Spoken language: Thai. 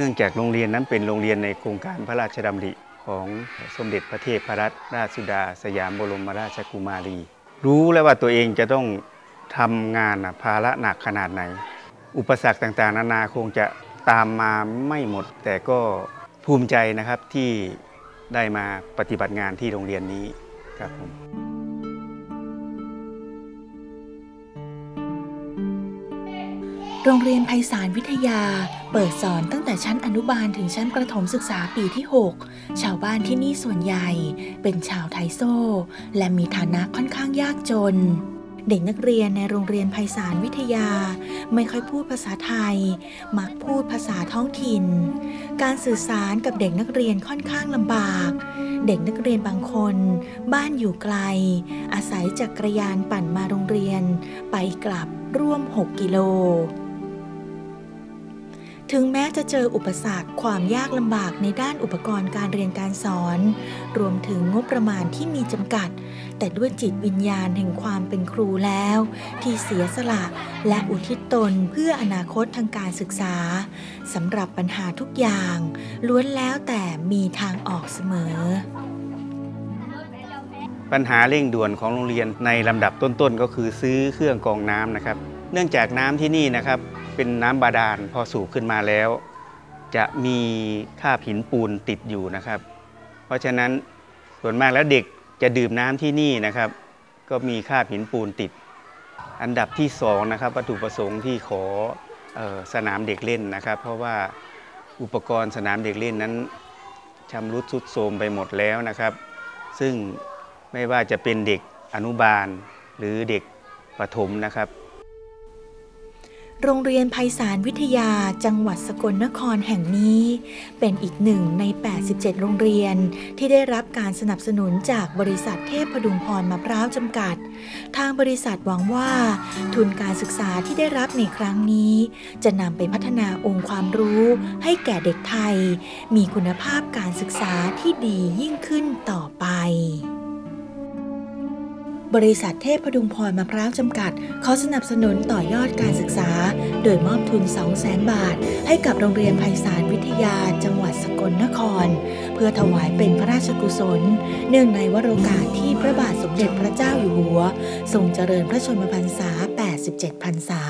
นื่องจากโรงเรียนนั้นเป็นโรงเรียนในโครงการพระราชดำริของสมเด็จพระเทพรัตนราชสุดา สยามบรมราชกุมารี รู้แล้วว่าตัวเองจะต้องทำงานภาระหนักขนาดไหน อุปสรรคต่างๆ นานาคงจะตามมาไม่หมด แต่ก็ภูมิใจนะครับที่ได้มาปฏิบัติงานที่โรงเรียนนี้ครับผม โรงเรียนไพศาลวิทยา เปิดสอนตั้งแต่ชั้นอนุบาลถึงชั้นประถมศึกษาปีที่ 6 ชาวบ้านที่นี่ส่วนใหญ่ เป็นชาวไทโซ และมีฐานะค่อนข้างยากจน เด็กนักเรียนในโรงเรียนไพศาลวิทยา ไม่ค่อยพูดภาษาไทย มักพูดภาษาท้องถิ่น การสื่อสารกับเด็กนักเรียนค่อนข้างลำบาก เด็กนักเรียนบางคน บ้านอยู่ไกล อาศัยจักรยานปั่นมาโรงเรียน ไปกลับร่วม 6 กิโล ถึงแม้จะเจออุปสรรคความยากลำบากในด้านอุปกรณ์การเรียนการสอน รวมถึงงบประมาณที่มีจำกัด แต่ด้วยจิตวิญญาณแห่งความเป็นครูแล้ว ที่เสียสละและอุทิศตนเพื่ออนาคตทางการศึกษาสำหรับปัญหาทุกอย่าง ล้วนแล้วแต่มีทางออกเสมอ ปัญหาเร่งด่วนของโรงเรียนในลำดับต้นๆ ก็คือซื้อเครื่องกรองน้ำนะครับ เนื่องจากน้ำที่นี่นะครับ เป็นน้ำบาดาลพอสูบขึ้นมาแล้ว จะมีคราบหินปูนติดอยู่นะครับ เพราะฉะนั้นส่วนมากแล้วเด็กจะดื่มน้ำที่นี่นะครับ ก็มีคราบหินปูนติด อันดับที่สองนะครับวัตถุประสงค์ที่ขอออสนามเด็กเล่นนะครับ เพราะว่าอุปกรณ์สนามเด็กเล่นนั้นชำรุดทรุดโทรมไปหมดแล้วนะครับ ซึ่งไม่ว่าจะเป็นเด็กอนุบาลหรือเด็กประถมนะครับ โรงเรียนไพศาลวิทยาจังหวัดสกลนครแห่งนี้ เป็นอีกหนึ่งใน 87 โรงเรียนที่ได้รับการสนับสนุนจากบริษัทเทพพดุงพรมะพร้าวจำกัด ทางบริษัทหวังว่า ทุนการศึกษาที่ได้รับในครั้งนี้ จะนำไปพัฒนาองค์ความรู้ให้แก่เด็กไทย มีคุณภาพการศึกษาที่ดียิ่งขึ้นต่อไป บริษัทเทพพดุงพรมะพร้าวจำกัด ขอสนับสนุนต่อยอดการศึกษา โดยมอบทุน 200,000 บาท ให้กับโรงเรียนไพศาลวิทยาจังหวัดสกลนคร เพื่อถวายเป็นพระราชกุศล เนื่องในวโรกาสที่พระบาทสมเด็จพระเจ้าอยู่หัวทรงเจริญพระชนมพรรษา 87 พรรษา